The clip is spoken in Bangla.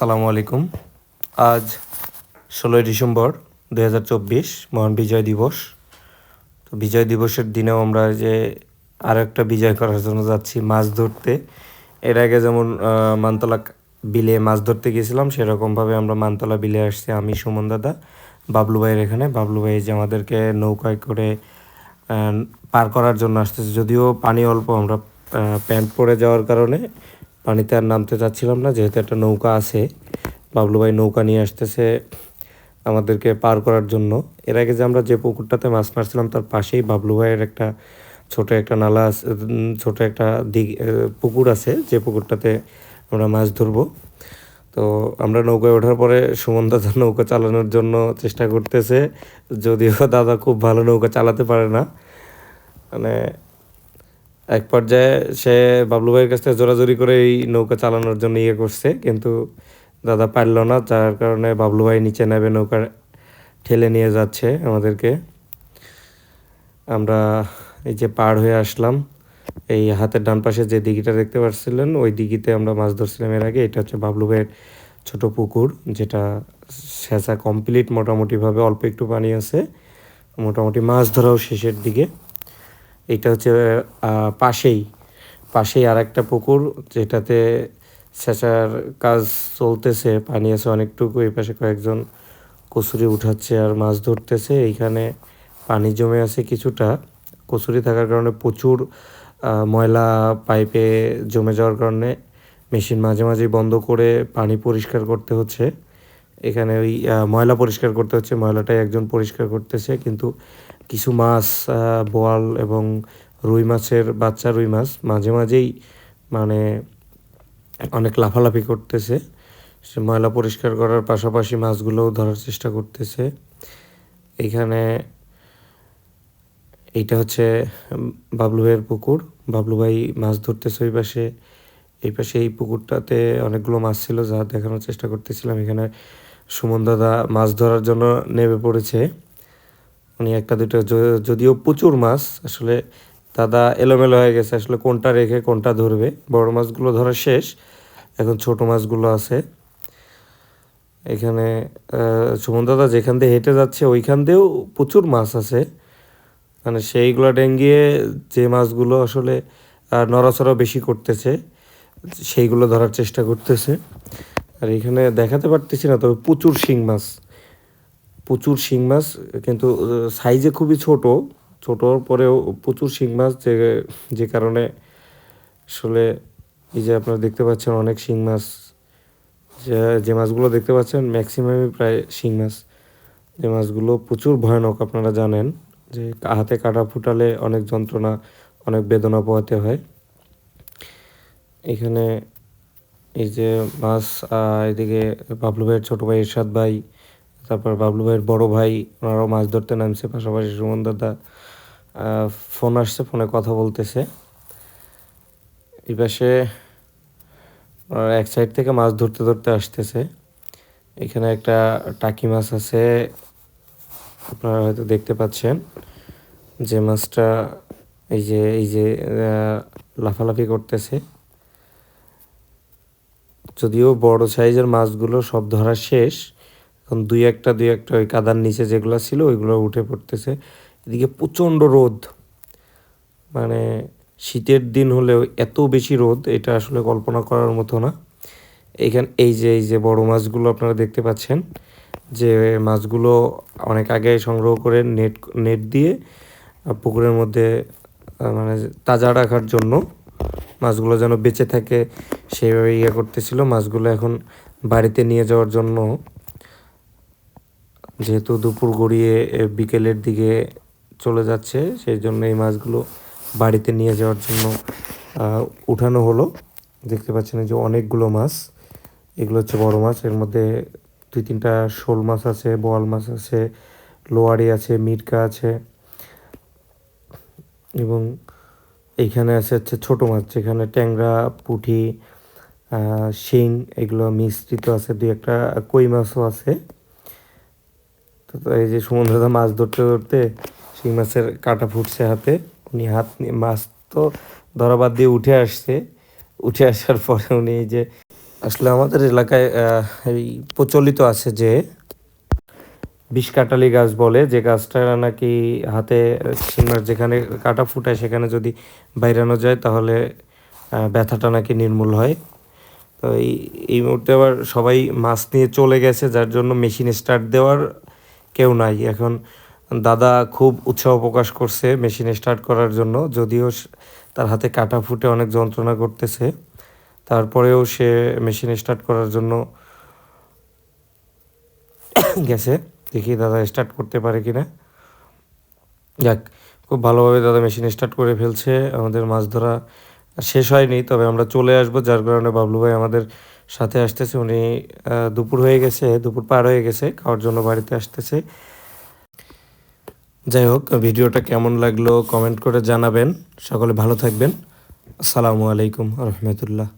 আসসালামু আলাইকুম। আজ ষোলোই ডিসেম্বর দু হাজার চব্বিশ, মহান বিজয় দিবস। তো বিজয় দিবসের দিনেও আমরা যে আরও একটা বিজয় করার জন্য যাচ্ছি মাছ ধরতে, এর আগে যেমন মানতলা বিলে মাছ ধরতে গিয়েছিলাম, সেরকমভাবে আমরা মানতলা বিলে আসছি আমি, সুমন দাদা, বাবলু ভাইয়ের এখানে। বাবলু ভাই যে আমাদেরকে নৌকায় করে পার করার জন্য আসতেছে। যদিও পানি অল্প, আমরা প্যান্ট পরে যাওয়ার কারণে পানিতে আর নামতে চাচ্ছিলাম না যেহেতু একটা নৌকা আছে। বাবলু ভাই নৌকা নিয়ে আসতেছে আমাদেরকে পার করার জন্য। এর আগে যে আমরা যে পুকুরটাতে মাছ মারছিলাম তার পাশেই বাবলু ভাইয়ের একটা ছোট একটা নালা আছে ছোট একটা আহ, পুকুর আছে যে পুকুরটাতে আমরা মাছ ধরবো। তো আমরা নৌকায় ওঠার পরে সুমন দাদা নৌকা চালানোর জন্য চেষ্টা করতেছে যদিও দাদা খুব ভালো নৌকা চালাতে পারে না। মানে এক পর্যায়ে সে বাবলু ভাইয়ের কাছ থেকে জোরাজোরি করে এই নৌকা চালানোর জন্য ইয়ে করছে, কিন্তু দাদা পারল না, যার কারণে বাবলু ভাই নিচে নেবে নৌকা ঠেলে নিয়ে যাচ্ছে আমাদেরকে। আমরা এই যে পার হয়ে আসলাম, এই হাতের ডান পাশে যে দিঘিটা দেখতে পাচ্ছিলেন ওই দিঘিতে আমরা মাছ ধরছিলাম এর আগে, এটা হচ্ছে বাবলু ভাইয়ের ছোট পুকুর, যেটা সেচা কমপ্লিট মোটামুটিভাবে অল্প একটু পানি আছে, মোটামুটি মাছ ধরাও শেষের দিকে। এটা হচ্ছে পাশেই পাশেই আর একটা পুকুর যেটাতে সেচার কাজ চলতেছে, পানি আছে অনেকটুকু, এই পাশে কয়েকজন কচুরি উঠাচ্ছে আর মাছ ধরতেছে, এইখানে পানি জমে আছে কিছুটা। কচুরি থাকার কারণে প্রচুর ময়লা পাইপে জমে যাওয়ার কারণে মেশিন মাঝে মাঝে বন্ধ করে পানি পরিষ্কার করতে হচ্ছে। এখানে ওই ময়লা পরিষ্কার করতে হচ্ছে, ময়লাটাই একজন পরিষ্কার করতেছে, কিন্তু কিছু মাছ বোয়াল এবং রুই মাছের বাচ্চা রুই মাছ মাঝে মাঝেই মানে অনেক লাফালাফি করতেছে। সে ময়লা পরিষ্কার করার পাশাপাশি মাছগুলোও ধরার চেষ্টা করতেছে। এইখানে এইটা হচ্ছে বাবলু ভাইয়ের পুকুর। বাবলু ভাই মাছ ধরতেছে ওই পাশে। এই পাশে এই পুকুরটাতে অনেকগুলো মাছ ছিল যা দেখানোর চেষ্টা করতেছিলাম। এখানে সুমন দাদা মাছ ধরার জন্য নেমে পড়েছে। উনি একটা দুটো যদিও প্রচুর মাছ, আসলে দাদা এলোমেলো হয়ে গেছে, আসলে কোনটা রেখে কোনটা ধরবে। বড় মাছগুলো ধরা শেষ, এখন ছোট মাছগুলো আছে। এখানে সুমন দাদা যেখান দিয়ে হেঁটে যাচ্ছে, ওইখান দিয়েও প্রচুর মাছ আছে। মানে সেইগুলো ডেঙ্গিয়ে যে মাছগুলো আসলে নড়াচড়া বেশি করতেছে, সেইগুলো ধরার চেষ্টা করতেছে। আর এখানে দেখাতে পারতেছি না, তবে প্রচুর শিং মাছ। প্রচুর শিং মাছ, কিন্তু সাইজে খুবই ছোট। ছোটোর পরেও প্রচুর শিং মাছ, যে যে কারণে আসলে এই যে আপনারা দেখতে পাচ্ছেন অনেক শিং মাছ। যে মাছগুলো দেখতে পাচ্ছেন ম্যাক্সিমামই প্রায় শিং মাছ। যে মাছগুলো প্রচুর ভয়ানক, আপনারা জানেন। যে হাতে কাটা ফুটালে অনেক যন্ত্রণা, অনেক বেদনা পোহাতে হয়। এখানে এই যে মাছ এদিকে বাবলু ভাইয়ের ছোট ভাই ইরশাদ ভাই তারপর বাবলু ভাইয়ের বড় ভাই, ওনারাও মাছ ধরতে নামছে, পাশাপাশি সুমন দাদা ফোন আসছে, ফোনে কথা বলতেছে। এই পাশে এক সাইড থেকে মাছ ধরতে ধরতে আসতেছে। এখানে একটা টাকি মাছ আছে, আপনারা হয়তো দেখতে পাচ্ছেন। যে মাছটা এই যে এই যে লাফালাফি করতেছে। যদিও বড় সাইজের মাছগুলো সব ধরা শেষ এখন দুই একটা দুই একটা ওই কাদার নিচে যেগুলো ছিল, ওইগুলো উঠে পড়তেছে। এদিকে প্রচণ্ড রোদ। মানে শীতের দিন হলেও এত বেশি রোদ, এটা আসলে কল্পনা করার মতো না। এইখান এই যে এই যে বড় মাছগুলো আপনারা দেখতে পাচ্ছেন, যে মাছগুলো অনেক আগে সংগ্রহ করে নেট নেট দিয়ে পুকুরের মধ্যে মানে তাজা রাখার জন্য মাছগুলো যেন বেঁচে থাকে সেইভাবে ইয়ে করতেছিল। মাছগুলো এখন বাড়িতে নিয়ে যাওয়ার জন্য যেহেতু দুপুর গড়িয়ে বিকেলের দিকে চলে যাচ্ছে, সেই জন্য এই মাছগুলো বাড়িতে নিয়ে যাওয়ার জন্য উঠানো হলো। দেখতে পাচ্ছেন যে অনেকগুলো মাছ। এগুলো হচ্ছে বড় মাছ। এর মধ্যে দুই তিনটা শোল মাছ আছে, বোয়াল মাছ আছে, লোয়ারি আছে, মিরকা আছে। এবং এইখানে আছে হচ্ছে ছোট মাছ, যেখানে ট্যাংরা, পুঁটি শিং, এগুলো মিশ্রিত আছে। দুই একটা কই মাছও আছে। তো এই যে সুমন দাদা মাছ ধরতে ধরতে সেই মাছের কাটা ফুটছে হাতে, উনি হাত নিয়ে মাছ তো ধরা বাদ দিয়ে উঠে আসছে। উঠে আসার পরে উনি এই যে আসলে আমাদের এলাকায় এই প্রচলিত আছে যে বিষ কাটালি গাছ বলে, যে গাছটা নাকি হাতে সিনার যেখানে কাটা ফুটায় সেখানে যদি বাইরানো যায় তাহলে ব্যথাটা নাকি নির্মূল হয়। তো এই এই মুহূর্তে আবার সবাই মাছ নিয়ে চলে গেছে, যার জন্য মেশিন স্টার্ট দেওয়ার কেউ নাই। এখন দাদা খুব উৎসাহ প্রকাশ করছে মেশিন স্টার্ট করার জন্য, যদিও তার হাতে কাটা ফুটে অনেক যন্ত্রণা করতেছে। তারপরেও সে মেশিন স্টার্ট করার জন্য গেছে। দেখি দাদা স্টার্ট করতে পারে কিনা। যাক, খুব ভালোভাবে দাদা মেশিন স্টার্ট করে ফেলছে। আমাদের মাছ ধরা শেষ হয়নি, তবে আমরা চলে আসব। যার কারণে বাবলু ভাই আমাদের সাথে আসতেছে, উনি দুপুর হয়ে গেছে, দুপুর পার হয়ে গেছে, খাওয়ার জন্য বাড়িতে আসতেছে। যাই হোক, ভিডিওটা কেমন লাগল কমেন্ট করে জানাবেন। সকলে ভালো থাকবেন। আসসালামু আলাইকুম রহমতুল্লাহ।